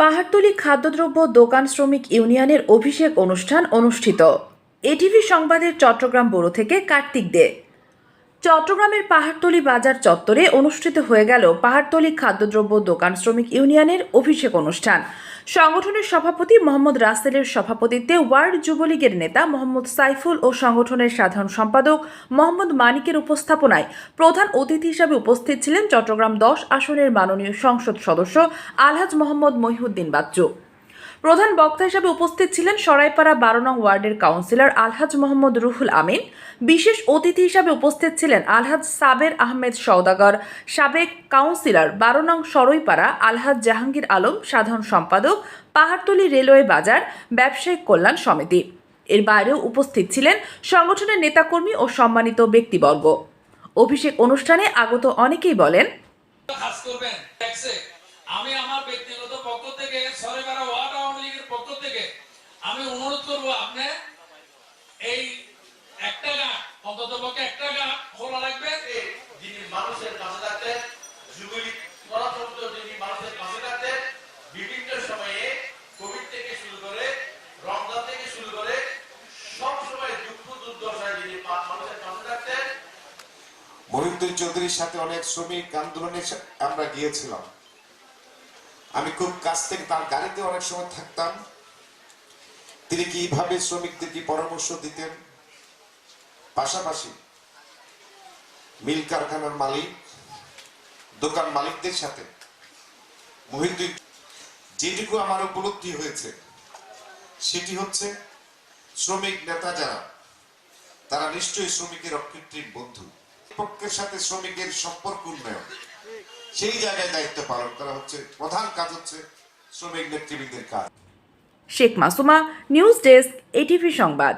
পাহাড়তলী খাদ্যদ্রব্য দোকান শ্রমিক ইউনিয়নের অভিষেক অনুষ্ঠান অনুষ্ঠিত। এটিভি সংবাদের চট্টগ্রাম বড়ো থেকে কার্তিক দে। চট্টগ্রামের পাহাড়তলী বাজার চত্বরে অনুষ্ঠিত হয়ে গেল পাহাড়তলী খাদ্যদ্রব্য দোকান শ্রমিক ইউনিয়নের অভিষেক অনুষ্ঠান। সংগঠনের সভাপতি মোহাম্মদ রাসেলের সভাপতিত্বে ওয়ার্ল্ড যুবলীগের নেতা মোহাম্মদ সাইফুল ও সংগঠনের সাধারণ সম্পাদক মোহাম্মদ মানিকের উপস্থাপনায় প্রধান অতিথি হিসাবে উপস্থিত ছিলেন চট্টগ্রাম দশ আসনের মাননীয় সংসদ সদস্য আলহাজ মোহাম্মদ মহিউদ্দিন বাচ্চু। প্রধান বক্তা হিসেবে উপস্থিত ছিলেন সরাইপাড়া বারো নং ওয়ার্ডের কাউন্সিলর আলহাজ মোহাম্মদ রুহুল আমিন। বিশেষ অতিথি হিসাবে উপস্থিত ছিলেন আলহাজ সাবের আহমেদ সওদাগর, সাবেক কাউন্সিলর বারো নং সরইপাড়া আলহাজ জাহাঙ্গীর আলম, সাধারণ সম্পাদক পাহাড়তলী রেলওয়ে বাজার, ব্যবসায়িক কল্যাণ সমিতি। এর বাইরেও উপস্থিত ছিলেন সংগঠনের নেতাকর্মী ও সম্মানিত ব্যক্তিবর্গ। অভিষেক অনুষ্ঠানে আগত অনেকেই বলেন আমি আমার ব্যক্তিগত পক্ষ থেকে সরেবারা ওয়ার্ড আওয়ামী লীগের পক্ষ থেকে আমি অনুরোধ করব আপনি এই একটা গাঁ অন্তত পক্ষে একটা গাঁ খোলা রাখবেন। যিনি মানুষের পাশে থাকতেন, যুবলীগ করা যিনি মানুষের পাশে থাকতেন, বিভিন্ন সময়ে কোভিড থেকে শুরু করে রমজান থেকে শুরু করে সব সময় দুঃখ দুর্দশায় যিনি মানুষের পাশে থাকতেন মহিউদ্দিন চৌধুরীর সাথে অনেক শ্রমিক আন্দোলনে আমরা গিয়েছিলাম। আমি খুব কাছ থেকে তার গাড়িতে অনেক সময় থাকতাম। তিনি কীভাবে শ্রমিকদেরকে পরামর্শ দিতেন? পাশাপাশি মিল কারখানার মালিক, দোকান মালিকদের সাথে মহিউদ্দিন যেটুকু আমার উপলব্ধি হয়েছে, সেটি হচ্ছে শ্রমিক নেতা যারা, তারা নিশ্চয়ই শ্রমিকের অকৃত্রিম বন্ধু। পক্ষের সাথে শ্রমিকের সম্পর্ক উন্নয়ন, সেই জায়গায় দায়িত্ব পালন করা হচ্ছে। প্রধান কাজ হচ্ছে শ্রমিক নেতৃবৃন্দের কাজ। Sheikh Masuma news desk ATV সংবাদ।